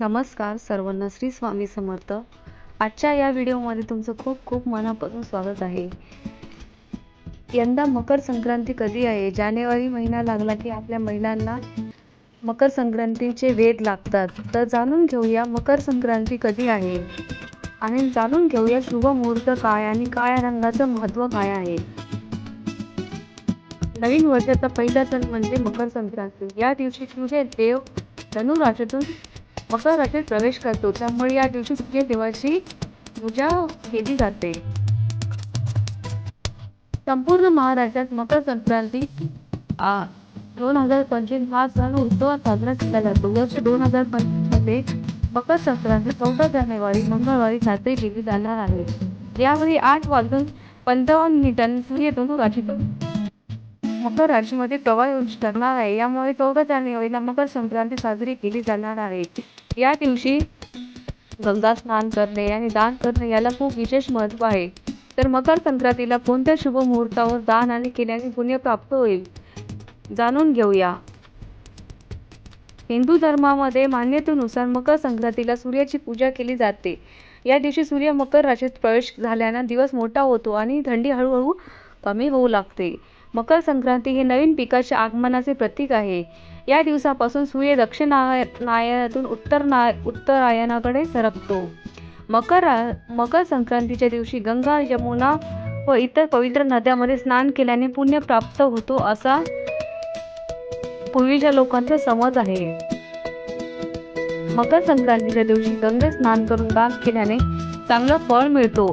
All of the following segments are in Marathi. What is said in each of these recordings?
नमस्कार सर्वांना श्री स्वामी समर्थ. आजच्या या व्हिडिओमध्ये तुमचं खूप खूप मनापासून स्वागत आहे. यंदा मकर संक्रांती कधी आहे? जानेवारी महिना लागला की आपल्या महिलांना मकर संक्रांतीचे वेध लागतात. तर जाणून घेऊया मकर संक्रांती कधी आहे? आणि जाणून घेऊया शुभ मुहूर्त काय आणि काळ्या रंगाचं महत्त्व काय आहे? नवीन वर्षाचा पहिला सण म्हणजे मकर संक्रांती. या दिवशी सूर्य देव धनुराशीतून मकर राशीत प्रवेश करतो. त्यामुळे या दिवशी सूर्य देवाची पूजा केली जाते. संपूर्ण महाराष्ट्रात मकर संक्रांती दोन हजार पंचवीस हा सण उत्सवात साजरा केला जातो. वर्ष दोन हजार पंचवीसमध्ये मकर संक्रांती चौदा जानेवारी मंगळवारी साजरी केली जाणार आहे. यावेळी आठ वाजून पंचावन्न मिनिटांनी सूर्य धनु राशीतून मकर राशीमध्ये प्रवाह ठरणार आहे. यामुळे चौदा जानेवारीला मकर संक्रांती साजरी केली जाणार आहे. या दिवशी गंगा स्नान करणे आणि दान करणे याला खूप विशेष महत्त्व आहे. तर मकर संक्रांतीला कोणत्या शुभ मुहूर्तावर दान आणि केल्याने पुण्य प्राप्त होईल? जाणून घेऊया. हिंदू धर्मामध्ये मान्यतेनुसार मकर संक्रांतीला सूर्याची पूजा केली जाते. या दिवशी सूर्य मकर राशीत प्रवेश झाल्यानं दिवस मोठा होतो आणि थंडी हळूहळू कमी होऊ लागते. मकर संक्रांती हे नवीन पिकाच्या आगमनाचे प्रतीक आहे. या दिवसापासून सूर्य दक्षिणायनातून उत्तर ना उत्तरायणाकडे सरकतो. मकर मकर संक्रांतीच्या दिवशी गंगा यमुना व इतर पवित्र नद्यामध्ये स्नान केल्याने पुण्य प्राप्त होतो असा पूर्वीच्या लोकांचा समज आहे. मकर संक्रांतीच्या दिवशी गंगे स्नान करून बाग केल्याने चांगलं फळ मिळतो.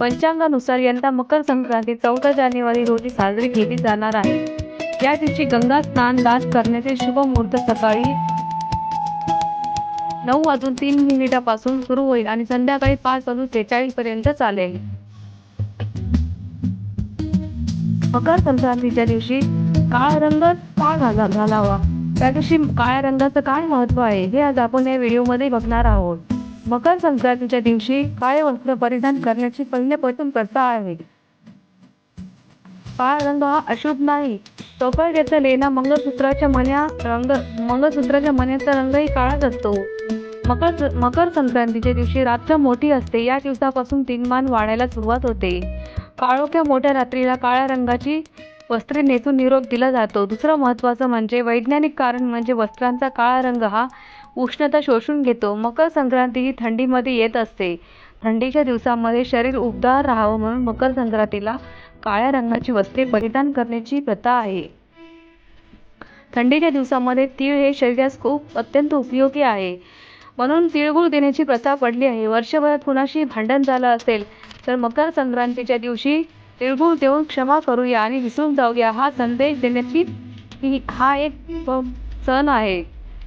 पंचांगानुसार यंदा मकर संक्रांती चौदा जानेवारी रोजी साजरी केली जाणार आहे. या दिवशी गंगा स्नान दान करण्याचे शुभ मुहूर्त सकाळी नऊ वाजून तीन मिनिटापासून सुरू होईल आणि संध्याकाळी पाच वाजून त्रेचाळीस पर्यंत चालेल. मकर संक्रांतीच्या दिवशी काळा रंग का घालावा त्या दिवशी काळ्या रंगाचं काय महत्त्व आहे हे आज आपण या व्हिडिओमध्ये बघणार आहोत. मकर संक्रांतीच्या दिवशी काळे वस्त्र परिधान करण्याची पहिल्यापासून प्रथा आहे. काळा रंग हा अशुभ नाही. सौभाग्याचा लेना मंगळसूत्राच्या मन्या रंग मंगळसूत्राच्या मन्याचा रंगही काळाच असतो. मकर मकर संक्रांतीच्या दिवशी रात्र मोठी असते. या दिवसापासून तीनमान वाढायला सुरुवात होते. काळोख्या मोठ्या रात्रीला काळ्या रंगाची वस्त्रे नेसून निरोप दिला जातो. दुसरं महत्त्वाचं म्हणजे वैज्ञानिक कारण म्हणजे वस्त्रांचा काळा रंग हा उष्णता शोषून घेतो. मकर संक्रांती ही थंडीमध्ये येत असते. थंडीच्या दिवसामध्ये शरीर उबदार राहावं म्हणून मकर संक्रांतीला काळ्या रंगाची वस्त्रे परिधान करण्याची प्रथा आहे. थंडीच्या दिवसामध्ये तीळ हे शरीरास खूप अत्यंत उपयोगी आहे. म्हणून तिळगुळ देण्याची प्रथा पडली आहे. वर्षभरात कुणाशी भांडण झालं असेल तर मकर संक्रांतीच्या दिवशी तिळगुळ देऊन क्षमा करूया आणि विसरून जाऊया. हा संदेश देण्याची हा एक सण आहे.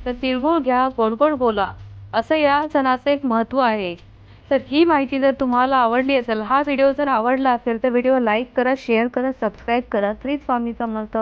तर तिळगुळ घ्या गोड गोड बोला. असं या सणाचं एक महत्त्व आहे. तर ही माहिती जर तुम्हाला आवडली असेल हा व्हिडिओ जर आवडला असेल तर व्हिडिओ लाईक करा शेअर करा सबस्क्राईब करा. श्री स्वामी समर्थ.